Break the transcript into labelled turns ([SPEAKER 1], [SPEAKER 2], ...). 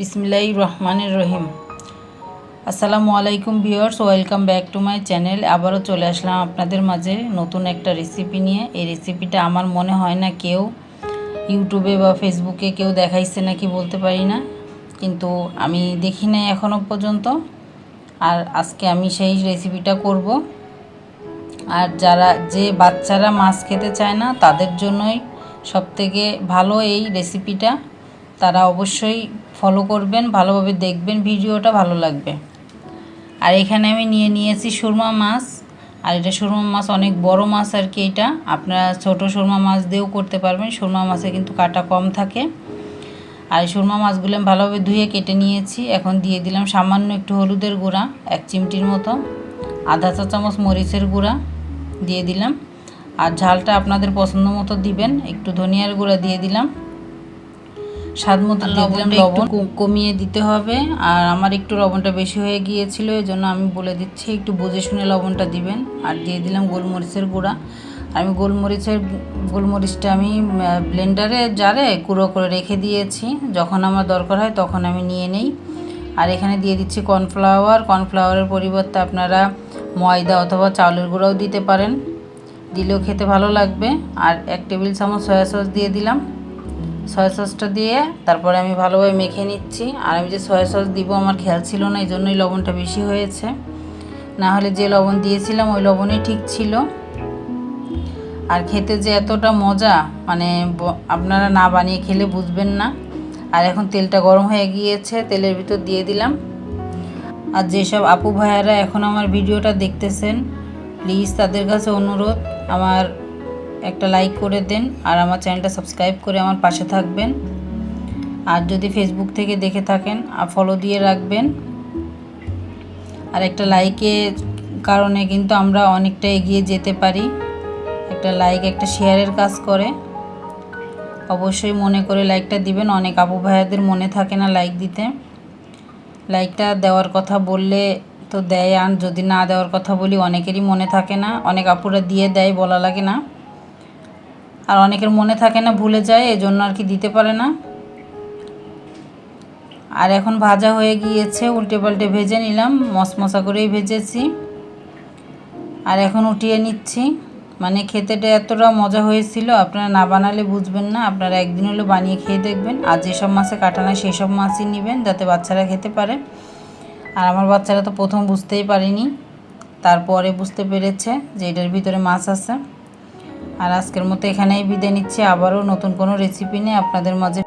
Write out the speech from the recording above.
[SPEAKER 1] বিসমিল্লাহ রহমানের রহিম। আসসালামু আলাইকুম viewers, welcome back to my channel. আবারও চলে আসলাম আপনাদের মাঝে নতুন একটা রেসিপি নিয়ে। এই রেসিপিটা আমার মনে হয় না কেউ ইউটিউবে বা ফেসবুকে কেউ দেখাইছে নাকি বলতে পারি না। কিন্তু আমি দেখি নাই এখনও পর্যন্ত। আর আজকে আমি সেই রেসিপিটা করব। আর যারা, যে বাচ্চারা মাছ খেতে চায় না, তাদের জন্যই সবথেকে ভালো এই রেসিপিটা তারা অবশ্যই ফলো করবেন, ভালোভাবে দেখবেন ভিডিওটা, ভালো লাগবে। আর এখানে আমি নিয়ে নিয়েছি সুরমা মাছ। আর এটা সুরমা মাছ অনেক বড় মাছ আর কি এটা। আপনারা ছোট সুরমা মাছ দিয়েও করতে পারবেন। সুরমা মাছে কিন্তু কাটা কম থাকে। আর এই সুরমা মাছগুলো আমি ভালোভাবে ধুয়ে কেটে নিয়েছি। এখন দিয়ে দিলাম সামান্য একটু হলুদের গুঁড়া, এক চিমটির মতো। আধা চা চামচ মরিচের গুঁড়া দিয়ে দিলাম। আর ঝালটা আপনাদের পছন্দ মতো দিবেন। একটু ধনিয়ার গুঁড়া দিয়ে দিলাম। স্বাদ মতো দিলাম লবণ। কমিয়ে দিতে হবে। আর আমার একটু লবণটা বেশি হয়ে গিয়েছিল এই জন্য আমি বলে দিচ্ছি একটু বুঝে শুনে লবণটা দিবেন। আর দিয়ে দিলাম গোলমরিচের গুঁড়া। আমি গোলমরিচের গোলমরিচটা আমি ব্লেন্ডারে জারে গুঁড়ো করে রেখে দিয়েছি। যখন আমার দরকার হয় তখন আমি নিয়ে নেই। আর এখানে দিয়ে দিচ্ছি কর্নফ্লাওয়ার। কর্নফ্লাওয়ারের পরিবর্তে আপনারা ময়দা অথবা চাউলের গুঁড়াও দিতে পারেন। দিলেও খেতে ভালো লাগবে। আর এক টেবিল চামচ সয়া সস দিয়ে দিলাম। সয়া সসটা দিয়ে তারপরে আমি ভালোভাবে মেখে নিচ্ছি। আর আমি যে সয়া সস দিব আমার খেয়াল ছিল না এই জন্যই লবণটা বেশি হয়েছে। না হলে যে লবণ দিয়েছিলাম, ওই লবণই ঠিক ছিল। আর খেতে যে এতটা মজা মানে আপনারা না বানিয়ে খেলে বুঝবেন না। আর এখন তেলটা গরম হয়ে গিয়েছে, তেলের ভিতর দিয়ে দিলাম। আর যেসব আপু ভাইয়ারা এখন আমার ভিডিওটা দেখতেছেন প্লিজ তাদের কাছে অনুরোধ, আমার একটা লাইক করে দেন আর আমার চ্যানেলটা সাবস্ক্রাইব করে আমার পাশে থাকবেন। আর যদি ফেসবুক থেকে দেখে থাকেন আর ফলো দিয়ে রাখবেন। আর একটা লাইকের কারণে কিন্তু আমরা অনেকটা এগিয়ে যেতে পারি। একটা লাইক একটা শেয়ারের কাজ করে। অবশ্যই মনে করে লাইকটা দিবেন। অনেক আপু ভাইয়াদের মনে থাকে না লাইক দিতে। লাইকটা দেওয়ার কথা বললে তো দেয়, আর যদি না দেওয়ার কথা বলি অনেকেরই মনে থাকে না। অনেক আপুরা দিয়ে দেয়, বলা লাগে না। আর অনেকের মনে থাকে না, ভুলে যায়, এজন্য আর কি দিতে পারে না। আর এখন ভাজা হয়ে গিয়েছে উল্টে পাল্টে ভেজে নিলাম, মশমশা করেই ভেজেছি। আর এখন উঠিয়ে নিচ্ছি। মানে খেতেটা এতটা মজা হয়েছিল, আপনারা না বানালে বুঝবেন না, আপনারা একদিন হলে বানিয়ে খেয়ে দেখবেন। আর যেসব মাছে কাটা না সেই সব মাছই নেবেন, যাতে বাচ্চারা খেতে পারে। আর আমার বাচ্চারা তো প্রথম বুঝতেই পারেনি, তারপরে বুঝতে পেরেছে যে এটার ভিতরে মাছ আছে। আর আজকের মতো এখানেই বিদায় নিচ্ছি। আবারও নতুন কোনো রেসিপি নিয়ে আপনাদের মাঝে